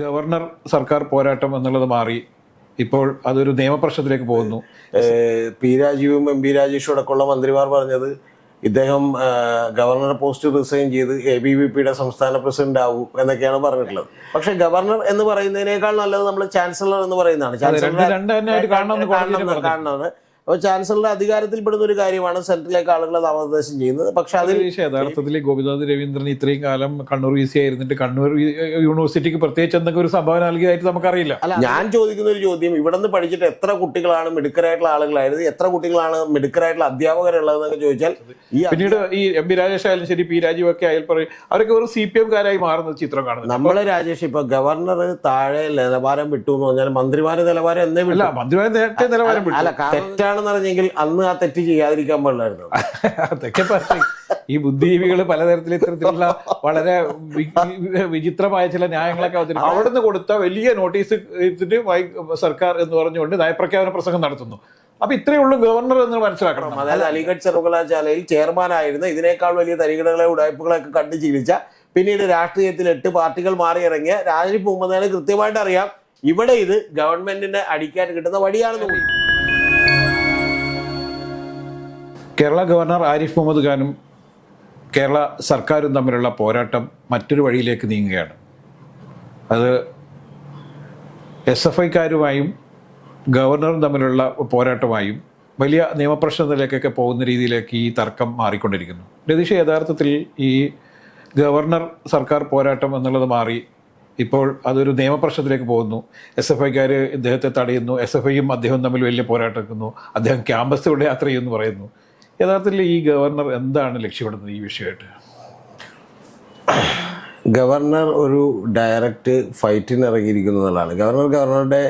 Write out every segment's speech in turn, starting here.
Governor സർക്കാർ പോരാട്ടം എന്നുള്ളത് മാറി. ഇപ്പോൾ അതൊരു നിയമപ്രശ്നത്തിലേക്ക് പോകുന്നു. പി രാജീവും എം പി രാജേഷും അടക്കമുള്ള മന്ത്രിമാർ പറഞ്ഞത് ഇദ്ദേഹം ഗവർണർ പോസ്റ്റ് റിസൈൻ ചെയ്ത് എ ബി വി പിയുടെ സംസ്ഥാന പ്രസിഡന്റ് ആവും എന്നൊക്കെയാണ് പറഞ്ഞിട്ടുള്ളത്. പക്ഷെ ഗവർണർ എന്ന് പറയുന്നതിനേക്കാൾ നല്ലത് നമ്മൾ ചാൻസലർ എന്ന് പറയുന്നതാണ്. തന്നെയായിട്ട് കാണണമെന്ന് അപ്പോൾ ചാൻസലറുടെ അധികാരത്തിൽപ്പെടുന്ന ഒരു കാര്യമാണ് സെൻട്രലിലേക്ക് ആളുകളെ നാമനിർദ്ദേശം ചെയ്യുന്നത്. പക്ഷെ അതിൽ യഥാർത്ഥത്തിൽ ഗോപിനാഥ് രവീന്ദ്രൻ ഇത്രയും കാലം കണ്ണൂർ വി സി ആയിരുന്നിട്ട് കണ്ണൂർ യൂണിവേഴ്സിറ്റിക്ക് പ്രത്യേകിച്ച് എന്തെങ്കിലും ഒരു സംഭാവന നൽകിയതായിട്ട് നമുക്കറിയില്ല. അല്ല ഞാൻ ചോദിക്കുന്ന ഒരു ചോദ്യം ഇവിടെ നിന്ന് പഠിച്ചിട്ട് എത്ര കുട്ടികളാണ് മിടുക്കരായിട്ടുള്ള ആളുകളായത് എത്ര കുട്ടികളാണ് മിടുക്കരായിട്ടുള്ള അധ്യാപകരുള്ളതെന്നൊക്കെ ചോദിച്ചാൽ പിന്നീട് ഈ എം പി രാജേഷ് ആയാലും ശരി പി രാജീവ് ഒക്കെ ആയാലും പറയും അവരൊക്കെ ഒരു സി പി എംകാരായി മാറുന്ന ചിത്രം കാണുന്നത്. നമ്മളെ രാജേഷ് ഇപ്പൊ ഗവർണർ താഴെ നിലവാരം വിട്ടു എന്ന് പറഞ്ഞാൽ മന്ത്രിമാരുടെ നിലവാരം എന്നേ അല്ല മന്ത്രിമാരുടെ മന്ത്രിമാരെ നേരത്തെ നിലവാരം വിട്ടു. അല്ല തെറ്റാണെന്ന് പറഞ്ഞെങ്കിൽ അന്ന് ആ തെറ്റ് ചെയ്യാതിരിക്കാൻ പാടില്ലായിരുന്നു. അതൊക്കെ പറഞ്ഞു. ഈ ബുദ്ധിജീവികൾ പലതരത്തിൽ ഇത്തരത്തിലുള്ള വളരെ വിചിത്രമായ ചില ന്യായങ്ങളൊക്കെ അവതരിപ്പിക്കും അവിടെ നിന്ന് കൊടുത്ത വലിയ നോട്ടീസ് എടുത്തിട്ട് സർക്കാർ എന്ന് പറഞ്ഞുകൊണ്ട് നയപ്രഖ്യാപന പ്രസംഗം നടത്തുന്നു. അപ്പൊ ഇത്രയേ ഉള്ളൂ ഗവർണർ എന്ന് മനസ്സിലാക്കണം. അതായത് അലിഗഡ് സർവകലാശാലയിൽ ചെയർമാനായിരുന്ന ഇതിനേക്കാൾ വലിയ തരികിടകളെ ഉടായ്പകളൊക്കെ കണ്ടു ജീവിച്ച പിന്നീട് രാഷ്ട്രീയത്തിൽ എട്ട് പാർട്ടികൾ മാറി ഇറങ്ങിയ രാജീവ് മുഹമ്മദിനെ കൃത്യമായിട്ട് അറിയാം ഇവിടെ ഇത് ഗവൺമെന്റിന്റെ അടിക്കാൻ കിട്ടുന്ന വടിയാണെന്ന് കൂടി കേരള ഗവർണർ ആരിഫ് മുഹമ്മദ് ഖാനും കേരള സർക്കാരും തമ്മിലുള്ള പോരാട്ടം മറ്റൊരു വഴിയിലേക്ക് നീങ്ങുകയാണ്. അത് എസ് എഫ് ഐക്കാരുമായും ഗവർണറും തമ്മിലുള്ള പോരാട്ടമായും വലിയ നിയമപ്രശ്നത്തിലേക്കൊക്കെ പോകുന്ന രീതിയിലേക്ക് ഈ തർക്കം മാറിക്കൊണ്ടിരിക്കുന്നു. രതീഷ് യഥാർത്ഥത്തിൽ ഈ ഗവർണർ സർക്കാർ പോരാട്ടം എന്നുള്ളത് മാറി ഇപ്പോൾ അതൊരു നിയമപ്രശ്നത്തിലേക്ക് പോകുന്നു. എസ് എഫ് ഐക്കാർ ഇദ്ദേഹത്തെ തടയുന്നു. എസ് എഫ് ഐയും അദ്ദേഹവും തമ്മിൽ വലിയ പോരാട്ടം അദ്ദേഹം ക്യാമ്പസിലൂടെ യാത്ര ചെയ്യുമെന്ന് പറയുന്നു. യഥാർത്ഥത്തിൽ ഈ ഗവർണർ എന്താണ് ലക്ഷ്യമിടുന്നത് ഈ വിഷയമായിട്ട്? ഗവർണർ ഒരു ഡയറക്റ്റ് ഫൈറ്റിന് ഇറങ്ങിയിരിക്കുന്നു എന്നുള്ളതാണ് ഗവർണർ ഗവർണറുടെ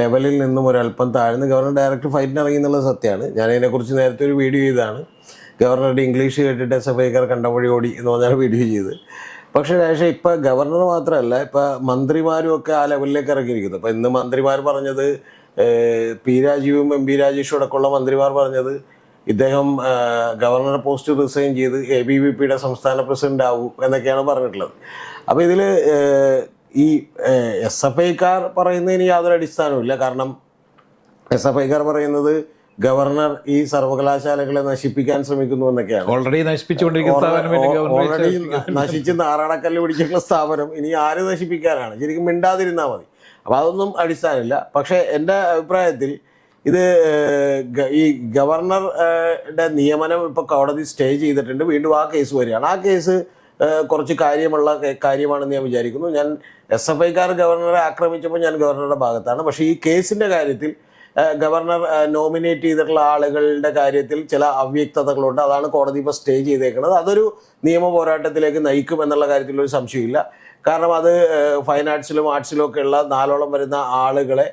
ലെവലിൽ നിന്നും ഒരല്പം താഴ്ന്ന് ഗവർണർ ഡയറക്റ്റ് ഫൈറ്റിന് ഇറങ്ങി എന്നുള്ളത് സത്യമാണ്. ഞാൻ അതിനെക്കുറിച്ച് നേരത്തെ ഒരു വീഡിയോ ചെയ്തതാണ്. ഗവർണറുടെ ഇംഗ്ലീഷ് കേട്ടിട്ട് എസ് എഫ് ഐക്കാർ കണ്ടവഴി ഓടി എന്ന് പറഞ്ഞാൽ വീഡിയോ ചെയ്ത് പക്ഷേ ശേഷം ഇപ്പം ഗവർണർ മാത്രമല്ല ഇപ്പം മന്ത്രിമാരും ഒക്കെ ആ ലെവലിലേക്ക് ഇറങ്ങിയിരിക്കുന്നു. അപ്പം ഇന്ന് മന്ത്രിമാർ പറഞ്ഞത് പി രാജീവും എം പി രാജേഷും അടക്കമുള്ള മന്ത്രിമാർ പറഞ്ഞത് ഇദ്ദേഹം ഗവർണർ പോസ്റ്റ് റിസൈൻ ചെയ്ത് എ ബി വി പിയുടെ സംസ്ഥാന പ്രസിഡന്റ് ആവും എന്നൊക്കെയാണ് പറഞ്ഞിട്ടുള്ളത്. അപ്പോൾ ഇതിൽ ഈ എസ് എഫ് ഐക്കാർ പറയുന്നതിന് യാതൊരു അടിസ്ഥാനവുമില്ല കാരണം എസ് എഫ് ഐക്കാർ പറയുന്നത് ഗവർണർ ഈ സർവകലാശാലകളെ നശിപ്പിക്കാൻ ശ്രമിക്കുന്നു എന്നൊക്കെയാണ്. ഓൾറെഡി ഓൾറെഡി നശിച്ച് നാറാണക്കല്ല് പിടിച്ചിട്ടുള്ള സ്ഥാപനം ഇനി ആര് നശിപ്പിക്കാനാണ്? ശരിക്കും മിണ്ടാതിരുന്നാൽ മതി. അപ്പോൾ അതൊന്നും അടിസ്ഥാനമില്ല. പക്ഷേ എന്റെ അഭിപ്രായത്തിൽ ഇത് ഈ ഗവർണറുടെ നിയമനം ഇപ്പോൾ കോടതി സ്റ്റേ ചെയ്തിട്ടുണ്ട്. വീണ്ടും ആ കേസ് വരികയാണ്. ആ കേസ് കുറച്ച് കാര്യമുള്ള കാര്യമാണെന്ന് ഞാൻ വിചാരിക്കുന്നു. ഞാൻ എസ് എഫ് ഐക്കാർ ഗവർണറെ ആക്രമിച്ചപ്പോൾ ഞാൻ ഗവർണറുടെ ഭാഗത്താണ്. പക്ഷേ ഈ കേസിന്റെ കാര്യത്തിൽ ഗവർണർ നോമിനേറ്റ് ചെയ്തിട്ടുള്ള ആളുകളുടെ കാര്യത്തിൽ ചില അവ്യക്തതകളുണ്ട്. അതാണ് കോടതി ഇപ്പോൾ സ്റ്റേ ചെയ്തേക്കുന്നത് അതൊരു നിയമ പോരാട്ടത്തിലേക്ക് നയിക്കും എന്നുള്ള കാര്യത്തിലൊരു സംശയമില്ല. കാരണം അത് ഫൈൻ ആർട്സിലും ആർട്സിലും ഒക്കെ ഉള്ള നാലോളം വരുന്ന ആളുകളെ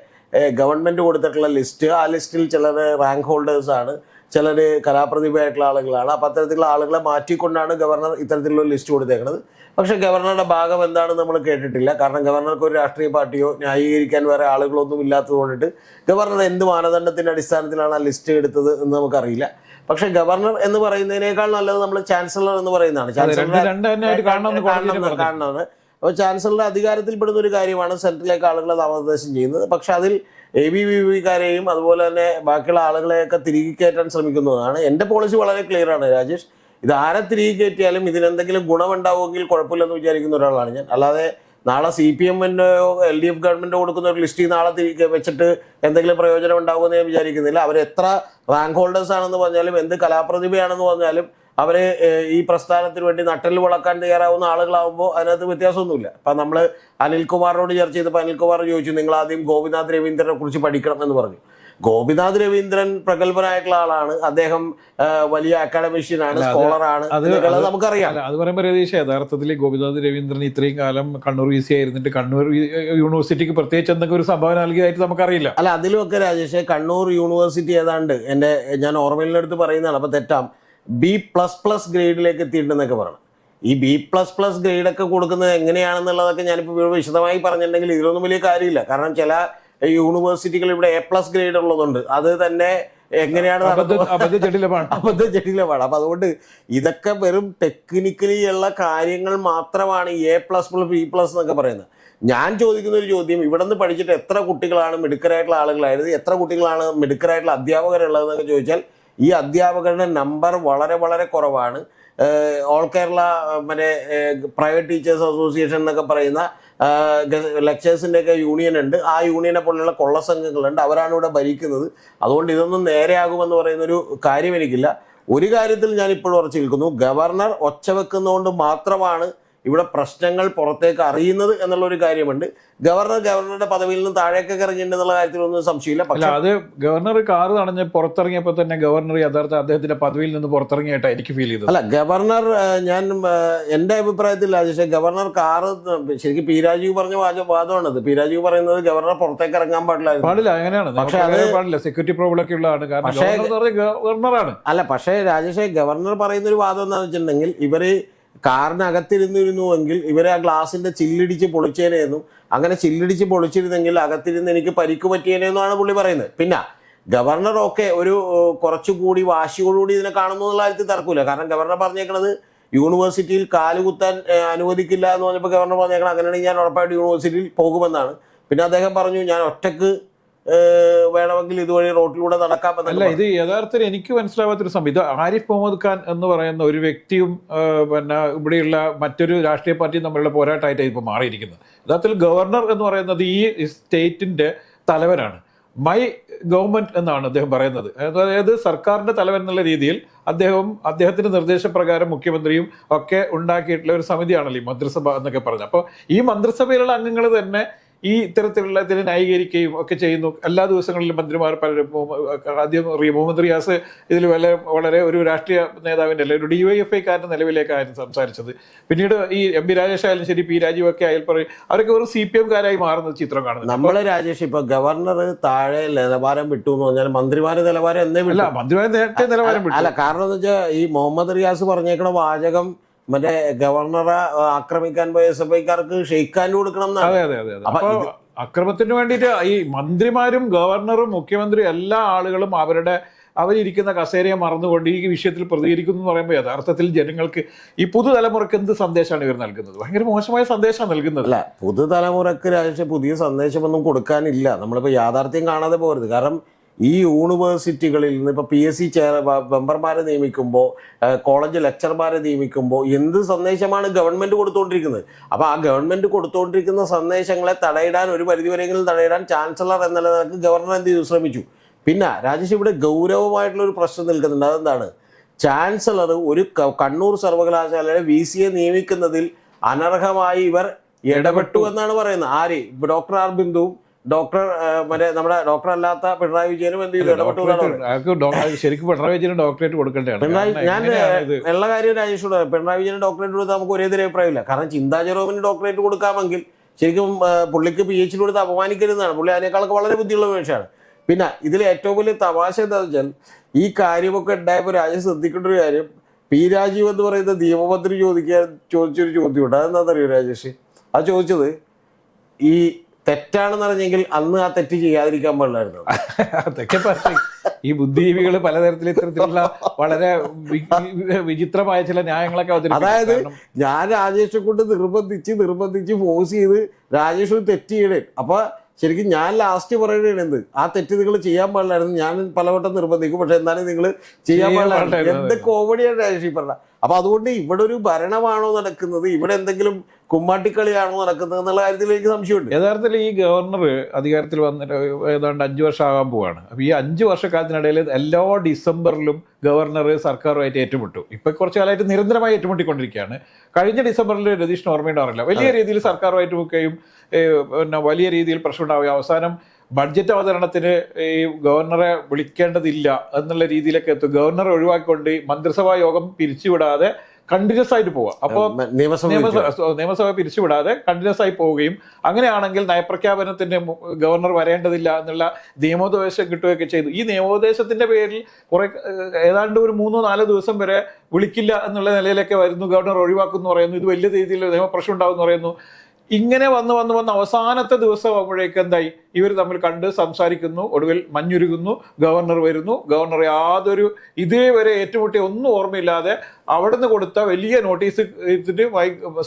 ഗവൺമെന്റ് കൊടുത്തിട്ടുള്ള ലിസ്റ്റ് ആ ലിസ്റ്റിൽ ചിലർ റാങ്ക് ഹോൾഡേഴ്സാണ് ആണ് ചിലർ കലാപ്രതിഭയായിട്ടുള്ള ആളുകളാണ്. അപ്പോൾ അത്തരത്തിലുള്ള ആളുകളെ മാറ്റിക്കൊണ്ടാണ് ഗവർണർ ഇത്തരത്തിലുള്ള ലിസ്റ്റ് കൊടുത്തേക്കുന്നത് പക്ഷേ ഗവർണറുടെ ഭാഗം എന്താണെന്ന് നമ്മൾ കേട്ടിട്ടില്ല. കാരണം ഗവർണർക്ക് ഒരു രാഷ്ട്രീയ പാർട്ടിയോ ന്യായീകരിക്കാൻ വേറെ ആളുകളൊന്നും ഇല്ലാത്തത് കൊണ്ടിട്ട് ഗവർണർ എന്ത് മാനദണ്ഡത്തിന്റെ അടിസ്ഥാനത്തിലാണ് ആ ലിസ്റ്റ് എടുത്തത് എന്ന് നമുക്കറിയില്ല. പക്ഷേ ഗവർണർ എന്ന് പറയുന്നതിനേക്കാൾ നല്ലത് നമ്മൾ ചാൻസലർ എന്ന് പറയുന്നതാണ്. ചാൻസലർ കാണണമെന്ന്. അപ്പോൾ ചാൻസലറുടെ അധികാരത്തിൽപ്പെടുന്ന ഒരു കാര്യമാണ് സെൻട്രലിലേക്ക് ആളുകളെ നാമനിർദ്ദേശം ചെയ്യുന്നത്. പക്ഷെ അതിൽ എ ബി വി പിക്കാരെയും അതുപോലെ തന്നെ ബാക്കിയുള്ള ആളുകളെയൊക്കെ തിരികെ കയറ്റാൻ ശ്രമിക്കുന്നതാണ്. എന്റെ പോളിസി വളരെ ക്ലിയർ ആണ് രാജേഷ്. ഇത് ആരെ തിരികെ കയറ്റിയാലും ഇതിനെന്തെങ്കിലും ഗുണമുണ്ടാവുമെങ്കിൽ കുഴപ്പമില്ലെന്ന് വിചാരിക്കുന്ന ഒരാളാണ് ഞാൻ. അല്ലാതെ നാളെ സി പി എമ്മിന്റെയോ എൽ ഡി എഫ് ഗവൺമെന്റോ കൊടുക്കുന്ന ഒരു ലിസ്റ്റിൽ നാളെ തിരികെ വെച്ചിട്ട് എന്തെങ്കിലും പ്രയോജനം ഉണ്ടാകുമെന്ന് ഞാൻ വിചാരിക്കുന്നില്ല. അവർ എത്ര റാങ്ക് ഹോൾഡേഴ്സ് ആണെന്ന് പറഞ്ഞാലും എന്ത് കലാപ്രതിഭയാണെന്ന് പറഞ്ഞാലും അവർ ഈ പ്രസ്ഥാനത്തിന് വേണ്ടി നട്ടൽ വളക്കാൻ തയ്യാറാവുന്ന ആളുകളാവുമ്പോൾ അതിനകത്ത് വ്യത്യാസമൊന്നുമില്ല. അപ്പം നമ്മൾ അനിൽകുമാറിനോട് ചർച്ച ചെയ്തപ്പോൾ അനിൽകുമാർ ചോദിച്ചു നിങ്ങൾ ആദ്യം ഗോപിനാഥ് രവീന്ദ്രനെ കുറിച്ച് പഠിക്കണം എന്ന് പറഞ്ഞു. ഗോപിനാഥ് രവീന്ദ്രൻ പ്രഗത്ഭനായിട്ടുള്ള ആളാണ്. അദ്ദേഹം വലിയ അക്കാഡമിഷ്യനാണ് സ്കോളറാണ്. നമുക്കറിയാം. അത് പറയുമ്പോൾ രതീഷ് യഥാർത്ഥത്തിൽ ഗോപിനാഥ് രവീന്ദ്രൻ ഇത്രയും കാലം കണ്ണൂർ വി സി ആയിരുന്നിട്ട് കണ്ണൂർ യൂണിവേഴ്സിറ്റിക്ക് പ്രത്യേകിച്ച് എന്തെങ്കിലും ഒരു സംഭാവന നൽകിയതായിട്ട് നമുക്കറിയില്ല. അല്ല അതിലുമൊക്കെ രാജേഷ് കണ്ണൂർ യൂണിവേഴ്സിറ്റി ഏതാണ്ട് എന്റെ ഞാൻ ഓർമ്മയിലെടുത്ത് പറയുന്നതാണ് അപ്പോൾ തെറ്റാം. ബി പ്ലസ് പ്ലസ് ഗ്രേഡിലേക്ക് എത്തിയിട്ടുണ്ടെന്നൊക്കെ പറയണം. ഈ ബി പ്ലസ് പ്ലസ് ഗ്രേഡൊക്കെ കൊടുക്കുന്നത് എങ്ങനെയാണെന്നുള്ളതൊക്കെ ഞാനിപ്പോൾ വിശദമായി പറഞ്ഞിട്ടുണ്ടെങ്കിൽ ഇതിലൊന്നും വലിയ കാര്യമില്ല. കാരണം ചില യൂണിവേഴ്സിറ്റികൾ ഇവിടെ എ പ്ലസ് ഗ്രേഡ് ഉള്ളതുണ്ട്. അത് തന്നെ എങ്ങനെയാണ് അബദ്ധ ജടിലമാണ്. അബദ്ധ ജടിലമാണ്. അപ്പൊ അതുകൊണ്ട് ഇതൊക്കെ വെറും ടെക്നിക്കലി ഉള്ള കാര്യങ്ങൾ മാത്രമാണ് A plus plus B plus എന്നൊക്കെ പറയുന്നത്. ഞാൻ ചോദിക്കുന്ന ഒരു ചോദ്യം ഇവിടെ നിന്ന് പഠിച്ചിട്ട് എത്ര കുട്ടികളാണ് മിടുക്കരായിട്ടുള്ള ആളുകളായത് എത്ര കുട്ടികളാണ് മിടുക്കരായിട്ടുള്ള അധ്യാപകരുള്ളതെന്നൊക്കെ ചോദിച്ചാൽ ഈ അധ്യാപകരുടെ നമ്പർ വളരെ വളരെ കുറവാണ്. ഓൾ കേരള മറ്റേ പ്രൈവറ്റ് ടീച്ചേഴ്സ് അസോസിയേഷൻ എന്നൊക്കെ പറയുന്ന ലെക്ചേഴ്സിന്റെയൊക്കെ യൂണിയൻ ഉണ്ട്. ആ യൂണിയനെ പോലുള്ള കൊള്ളസംഘങ്ങളുണ്ട് അവരാണ് ഇവിടെ ഭരിക്കുന്നത്. അതുകൊണ്ട് ഇതൊന്നും നേരെയാകുമെന്ന് പറയുന്നൊരു കാര്യം എനിക്കില്ല. ഒരു കാര്യത്തിൽ ഞാൻ ഇപ്പോഴും ഉറച്ചു നിൽക്കുന്നു. ഗവർണർ ഒച്ച വെക്കുന്നതുകൊണ്ട് മാത്രമാണ് ഇവിടെ പ്രശ്നങ്ങൾ പുറത്തേക്ക് അറിയുന്നത് എന്നുള്ള ഒരു കാര്യമുണ്ട്. ഗവർണർ ഗവർണറുടെ പദവിയിൽ നിന്ന് താഴേക്കൊക്കെ ഇറങ്ങിയിട്ടുണ്ട് എന്നുള്ള കാര്യത്തിലൊന്നും സംശയമില്ല. പക്ഷെ അത് ഗവർണർ കാർ തടഞ്ഞ് പുറത്തിറങ്ങിയപ്പോൾ തന്നെ ഗവർണർ യഥാർത്ഥ അദ്ദേഹത്തിന്റെ പദവിയിൽ നിന്ന് പുറത്തിറങ്ങിയിട്ട് എനിക്ക് ഫീൽ ചെയ്തത്. അല്ല ഗവർണർ ഞാൻ എന്റെ എന്റെ അഭിപ്രായത്തിൽ രാജേഷ് ഗവർണർ കാർ ശരിക്കും പി രാജീവ് പറഞ്ഞ വാദമാണത്. പി രാജീവ് പറയുന്നത് ഗവർണർ പുറത്തേക്ക് ഇറങ്ങാൻ പാടില്ല പാടില്ല അങ്ങനെയാണ്. പക്ഷേ അത് പാടില്ല. സെക്യൂരിറ്റി പ്രോബ്ലം ഒക്കെ ഉള്ളതാണ്. കാരണം ഗവർണറാണ്. അല്ല പക്ഷേ രാജേഷ് ഗവർണർ പറയുന്ന ഒരു വാദം എന്താണെന്ന് വെച്ചിട്ടുണ്ടെങ്കിൽ ഇവർ കാറിനകത്തിരുന്നിരുന്നുവെങ്കിൽ ഇവരെ ആ ഗ്ലാസിന്റെ ചില്ലിടിച്ച് പൊളിച്ചേനെന്നും. അങ്ങനെ ചില്ലിടിച്ച് പൊളിച്ചിരുന്നെങ്കിൽ അകത്തിരുന്ന് എനിക്ക് പരിക്ക് പറ്റിയേനെന്നാണ് പുള്ളി പറയുന്നത്. പിന്നെ ഗവർണർ ഒക്കെ ഒരു കുറച്ചുകൂടി വാശിയോടുകൂടി ഇതിനെ കാണുന്നു എന്നുള്ള കാര്യത്തിൽ തർക്കമില്ല. കാരണം ഗവർണർ പറഞ്ഞേക്കണത് യൂണിവേഴ്സിറ്റിയിൽ കാലുകുത്താൻ അനുവദിക്കില്ല എന്ന് പറഞ്ഞപ്പോൾ ഗവർണർ പറഞ്ഞേക്കണം അങ്ങനെയാണെങ്കിൽ ഞാൻ ഉറപ്പായിട്ട് യൂണിവേഴ്സിറ്റിയിൽ പോകുമെന്നാണ്. പിന്നെ അദ്ദേഹം പറഞ്ഞു ഞാൻ ഒറ്റയ്ക്ക് വേണമെങ്കിൽ ഇതുവഴി റോഡിലൂടെ നടക്കാം അല്ല ഇത് യഥാർത്ഥത്തിൽ എനിക്ക് മനസ്സിലാവാത്തൊരു സംഭവം. ഇത് ആരിഫ് മുഹമ്മദ് ഖാൻ എന്ന് പറയുന്ന ഒരു വ്യക്തിയും പിന്നെ ഇവിടെയുള്ള മറ്റൊരു രാഷ്ട്രീയ പാർട്ടിയും തമ്മിലുള്ള പോരാട്ടമായിട്ട് ഇപ്പോൾ മാറിയിരിക്കുന്നത്. യഥാർത്ഥത്തിൽ ഗവർണർ എന്ന് പറയുന്നത് ഈ സ്റ്റേറ്റിന്റെ തലവനാണ്. മൈ ഗവൺമെന്റ് എന്നാണ് അദ്ദേഹം പറയുന്നത്. അതായത് സർക്കാരിന്റെ തലവൻ എന്നുള്ള രീതിയിൽ അദ്ദേഹം അദ്ദേഹത്തിന്റെ നിർദ്ദേശപ്രകാരം മുഖ്യമന്ത്രിയും ഒക്കെ ഉണ്ടാക്കിയിട്ടുള്ള ഒരു സമിതിയാണല്ലോ ഈ മന്ത്രിസഭ എന്നൊക്കെ പറഞ്ഞത്. അപ്പോൾ ഈ മന്ത്രിസഭയിലുള്ള അംഗങ്ങൾ തന്നെ ഈ ഇത്തരത്തിലുള്ള ഇതിനെ ന്യായീകരിക്കുകയും ഒക്കെ ചെയ്യുന്നു. എല്ലാ ദിവസങ്ങളിലും മന്ത്രിമാർ പലരും ആദ്യം മുഹമ്മദ് റിയാസ് ഇതിൽ വളരെ വളരെ ഒരു രാഷ്ട്രീയ നേതാവിന്റെ അല്ലെങ്കിൽ ഒരു ഡി വൈ എഫ് ഐക്കാരന്റെ നിലവിലേക്കായിരുന്നു സംസാരിച്ചത്. പിന്നീട് ഈ എം പി രാജേഷ് ആയാലും ശരി പി രാജീവ് ഒക്കെ ആയാലും പറയും അവരൊക്കെ ഒരു സി പി എംകാരായി മാറുന്ന ചിത്രം കാണുന്നത്. നമ്മളെ രാജേഷ് ഇപ്പൊ ഗവർണർ താഴെ നിലവാരം വിട്ടു എന്ന് പറഞ്ഞാൽ മന്ത്രിമാരുടെ നിലവാരം എന്നേ അല്ല വിട്ടു. മന്ത്രിമാരെ നേരത്തെ നിലവാരം വിട്ടു. അല്ല കാരണം എന്ന് വെച്ചാൽ ഈ മുഹമ്മദ് റിയാസ് പറഞ്ഞേക്കണ വാചകം മറ്റേ ഗവർണറെ ആക്രമിക്കാൻ പോയ എസ് എഫ് ഐക്കാർക്ക് ഷെയ്ക്കാൻ കൊടുക്കണം അതെ അതെ അതെ. അപ്പൊ അക്രമത്തിന് വേണ്ടിയിട്ട് ഈ മന്ത്രിമാരും ഗവർണറും മുഖ്യമന്ത്രിയും എല്ലാ ആളുകളും അവരുടെ അവരിയ്ക്കുന്ന കസേരയെ മറന്നുകൊണ്ട് ഈ വിഷയത്തിൽ പ്രതികരിക്കുന്നു എന്ന് പറയുമ്പോൾ യഥാർത്ഥത്തിൽ ജനങ്ങൾക്ക് ഈ പുതുതലമുറയ്ക്ക് എന്ത് സന്ദേശമാണ് ഇവർ നൽകുന്നത്? ഭയങ്കര മോശമായ സന്ദേശമാണ് നൽകുന്നത്. അല്ല പുതുതലമുറക്ക് രാജേഷ് പുതിയ സന്ദേശമൊന്നും കൊടുക്കാനില്ല. നമ്മളിപ്പോൾ യാഥാർത്ഥ്യം കാണാതെ പോകരുത് കാരണം ഈ യൂണിവേഴ്സിറ്റികളിൽ നിന്ന് ഇപ്പൊ പി എസ് സി ചെയർ മെമ്പർമാരെ നിയമിക്കുമ്പോൾ കോളേജ് ലെക്ചർമാരെ നിയമിക്കുമ്പോൾ എന്ത് സന്ദേശമാണ് ഗവൺമെന്റ് കൊടുത്തുകൊണ്ടിരിക്കുന്നത് അപ്പൊ ആ ഗവൺമെന്റ് കൊടുത്തുകൊണ്ടിരിക്കുന്ന സന്ദേശങ്ങളെ തടയിടാൻ ഒരു പരിധിവരെയെങ്കിലും തടയിടാൻ ചാൻസലർ എന്ന നിലയ്ക്ക് ഗവർണർ എന്ത് ചെയ്തു? ശ്രമിച്ചു. പിന്നെ രാജേഷ് ഇവിടെ ഗൗരവമായിട്ടുള്ള ഒരു പ്രശ്നം നിൽക്കുന്നുണ്ട്. അതെന്താണ്? ചാൻസലർ ഒരു കണ്ണൂർ സർവകലാശാലയുടെ വി സിയെ നിയമിക്കുന്നതിൽ അനർഹമായി ഇവർ ഇടപെട്ടു എന്നാണ് പറയുന്നത്. ആര്? ഡോക്ടർ ആർ ബിന്ദുവും ഡോക്ടർ ആ, മറ്റേ നമ്മുടെ ഡോക്ടർ അല്ലാത്ത പിണറായി വിജയനും എന്ത് ചെയ്തു? ശരിക്കും പിണറായി വിജയന് ഡോക്ടറേറ്റ് കൊടുക്കേണ്ടതാണ്. പിണറായി ഞാൻ ഉള്ള കാര്യം രാജേഷോട്. പിണറായി വിജയന് ഡോക്ടറേറ്റ് കൊടുത്താൽ നമുക്ക് ഒരേ അഭിപ്രായമില്ല. കാരണം ചിന്താ ജെറോമിന് ഡോക്ടറേറ്റ് കൊടുക്കാമെങ്കിൽ ശരിക്കും ആ, പുള്ളിക്ക് പി എച്ച് ഡി കൊടുത്ത് അപമാനിക്കരുതെന്നാണ്. പുള്ളി അതിനേക്കാളൊക്കെ വളരെ ബുദ്ധിയുള്ള മനുഷ്യനാണ്. പിന്നെ ഇതിൽ ഏറ്റവും വലിയ തമാശ എന്താണെന്ന് വെച്ചാൽ ഈ കാര്യമൊക്കെ ഉണ്ടായപ്പോൾ രാജ്യം ശ്രദ്ധിക്കേണ്ട ഒരു കാര്യം പി രാജീവ് എന്ന് പറയുന്ന നിയമമന്ത്രി ചോദിക്കാൻ ചോദിച്ചൊരു ചോദ്യമുണ്ട്. അതെന്താണെന്നറിയോ രാജേഷ്? അത് ചോദിച്ചത് ഈ തെറ്റാണെന്ന് അറിഞ്ഞെങ്കിൽ അന്ന് ആ തെറ്റ് ചെയ്യാതിരിക്കാൻ പാടില്ലായിരുന്നു. അതൊക്കെ പറഞ്ഞു. ഈ ബുദ്ധിജീവികൾ പലതരത്തിൽ ഇത്തരത്തിലുള്ള വളരെ വിചിത്രമായ ചില ന്യായങ്ങളൊക്കെ. അതായത് ഞാൻ രാജേഷെ കൊണ്ട് നിർബന്ധിച്ച് നിർബന്ധിച്ച് ഫോഴ്സ് ചെയ്ത് രാജേഷ് ഒരു തെറ്റ് ചെയ്യണേ. അപ്പൊ ശരിക്കും ഞാൻ ലാസ്റ്റ് പറയണേ എന്ത്? ആ തെറ്റ് നിങ്ങൾ ചെയ്യാൻ പാടില്ലായിരുന്നു. ഞാൻ പലവട്ടം നിർബന്ധിക്കും. പക്ഷെ എന്നാലും നിങ്ങൾ ചെയ്യാൻ പാടില്ലായിരുന്നു. എന്ത് കോമഡിയാണ് രാജേഷ് ഈ പറഞ്ഞ? അപ്പൊ അതുകൊണ്ട് ഇവിടെ ഒരു ഭരണമാണോ നടക്കുന്നത്? ഇവിടെ എന്തെങ്കിലും കുമ്മാട്ടിക്കളിയാണോ നടക്കുന്നത് എന്നുള്ള കാര്യത്തിൽ എനിക്ക് സംശയമുണ്ട്. യഥാർത്ഥത്തിൽ ഈ ഗവർണർ അധികാരത്തിൽ വന്നിട്ട് ഏതാണ്ട് അഞ്ചു വർഷം ആകാൻ പോവാണ്. അപ്പോൾ ഈ അഞ്ച് വർഷക്കാലത്തിനിടയിൽ എല്ലാ ഡിസംബറിലും ഗവർണർ സർക്കാരുമായിട്ട് ഏറ്റുമുട്ടു. ഇപ്പം കുറച്ച് കാലമായിട്ട് നിരന്തരമായി ഏറ്റുമുട്ടിക്കൊണ്ടിരിക്കുകയാണ്. കഴിഞ്ഞ ഡിസംബറിൽ രതീഷ് ഓർമ്മയുണ്ടാവില്ല വലിയ രീതിയിൽ സർക്കാരുമായിട്ട് മുക്കുകയും പിന്നെ വലിയ രീതിയിൽ പ്രശ്നം ഉണ്ടാവുകയും അവസാനം ബഡ്ജറ്റ് അവതരണത്തിന് ഈ ഗവർണറെ വിളിക്കേണ്ടതില്ല എന്നുള്ള രീതിയിലൊക്കെ എത്തും. ഗവർണറെ ഒഴിവാക്കിക്കൊണ്ട് മന്ത്രിസഭാ യോഗം പിരിച്ചുവിടാതെ കണ്ടിന്യൂസ് ആയിട്ട് പോവുക. അപ്പോൾ നിയമസഭ നിയമസഭ പിരിച്ചുവിടാതെ കണ്ടിന്യൂസ് ആയി പോവുകയും അങ്ങനെയാണെങ്കിൽ നയപ്രഖ്യാപനത്തിന്റെ ഗവർണർ വരേണ്ടതില്ല എന്നുള്ള നിയമോപദേശം കിട്ടുകയൊക്കെ ചെയ്തു. ഈ നിയമോപദേശത്തിന്റെ പേരിൽ കുറെ ഏതാണ്ട് ഒരു മൂന്നോ നാലോ ദിവസം വരെ വിളിക്കില്ല എന്നുള്ള നിലയിലൊക്കെ വരുന്നു. ഗവർണർ ഒഴിവാക്കുന്നു പറയുന്നു. ഇത് വലിയ രീതിയിൽ നിയമപ്രശ്നം ഉണ്ടാവും പറയുന്നു. ഇങ്ങനെ വന്ന് വന്ന് വന്ന് അവസാനത്തെ ദിവസം ആകുമ്പോഴേക്ക് എന്തായി? ഇവർ തമ്മിൽ കണ്ട് സംസാരിക്കുന്നു ഒടുവിൽ മഞ്ഞുരുകുന്നു ഗവർണർ വരുന്നു. ഗവർണർ യാതൊരു ഇതേവരെ ഏറ്റുമുട്ടിയ ഒന്നും ഓർമ്മയില്ലാതെ അവിടുന്ന് കൊടുത്ത വലിയ നോട്ടീസ്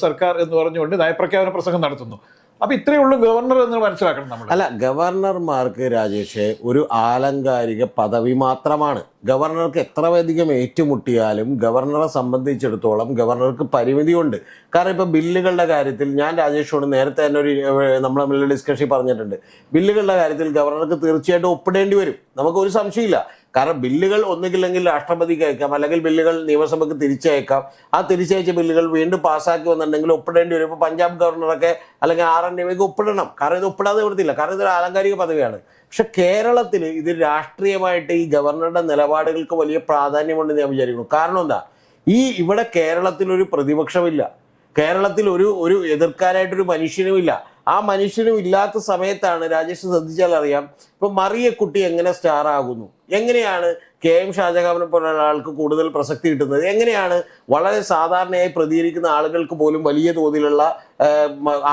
സർക്കാർ എന്ന് പറഞ്ഞുകൊണ്ട് നയപ്രഖ്യാപന പ്രസംഗം നടത്തുന്നു. അപ്പൊ ഇത്രയേ ഉള്ളൂ ഗവർണർ എന്ന് മനസ്സിലാക്കണം നമ്മൾ അല്ല ഗവർണർമാർക്ക് രാജേഷ് ഒരു ആലങ്കാരിക പദവി മാത്രമാണ്. ഗവർണർക്ക് എത്ര അധികം ഏറ്റുമുട്ടിയാലും ഗവർണറെ സംബന്ധിച്ചിടത്തോളം ഗവർണർക്ക് പരിമിതിയുണ്ട്. കാരണം ഇപ്പൊ ബില്ലുകളുടെ കാര്യത്തിൽ ഞാൻ രാജേഷോട് നേരത്തെ തന്നെ ഒരു നമ്മൾ തമ്മിലുള്ള ഡിസ്കഷൻ പറഞ്ഞിട്ടുണ്ട്. ബില്ലുകളുടെ കാര്യത്തിൽ ഗവർണർക്ക് തീർച്ചയായിട്ടും ഒപ്പിടേണ്ടി വരും. നമുക്ക് ഒരു സംശയമില്ല. കാരണം ബില്ലുകൾ ഒന്നുകില്ലെങ്കിൽ രാഷ്ട്രപതിക്ക് അയക്കാം അല്ലെങ്കിൽ ബില്ലുകൾ നിയമസഭയ്ക്ക് തിരിച്ചയക്കാം. ആ തിരിച്ചയച്ച ബില്ലുകൾ വീണ്ടും പാസ്സാക്കി വന്നിട്ടുണ്ടെങ്കിൽ ഒപ്പിടേണ്ടി വരും. ഇപ്പോൾ പഞ്ചാബ് ഗവർണറൊക്കെ അല്ലെങ്കിൽ ആർ എൻ ഡിക്ക് ഒപ്പിടണം. കാരണം ഇത് ഒപ്പിടാതെ നിവൃത്തിയില്ല. കാരണം ഇതൊരു ആലങ്കാരിക പദവിയാണ്. പക്ഷെ കേരളത്തിൽ ഇത് രാഷ്ട്രീയമായിട്ട് ഈ ഗവർണറുടെ നിലപാടുകൾക്ക് വലിയ പ്രാധാന്യമുണ്ടെന്ന് ഞാൻ വിചാരിക്കുന്നു. കാരണം എന്താ? ഈ ഇവിടെ കേരളത്തിൽ ഒരു പ്രതിപക്ഷമില്ല. കേരളത്തിൽ ഒരു ഒരു എതിർക്കാനായിട്ടൊരു മനുഷ്യനുമില്ല. ആ മനുഷ്യനും ഇല്ലാത്ത സമയത്താണ് രാജേഷ് ശ്രദ്ധിച്ചാൽ അറിയാം. ഇപ്പൊ മറിയക്കുട്ടി എങ്ങനെ സ്റ്റാർ ആകുന്നു? എങ്ങനെയാണ് കെ എം ഷാജഹാബിനെ പോലുള്ള ആൾക്ക് കൂടുതൽ പ്രസക്തി കിട്ടുന്നത്? എങ്ങനെയാണ് വളരെ സാധാരണയായി പ്രതികരിക്കുന്ന ആളുകൾക്ക് പോലും വലിയ തോതിലുള്ള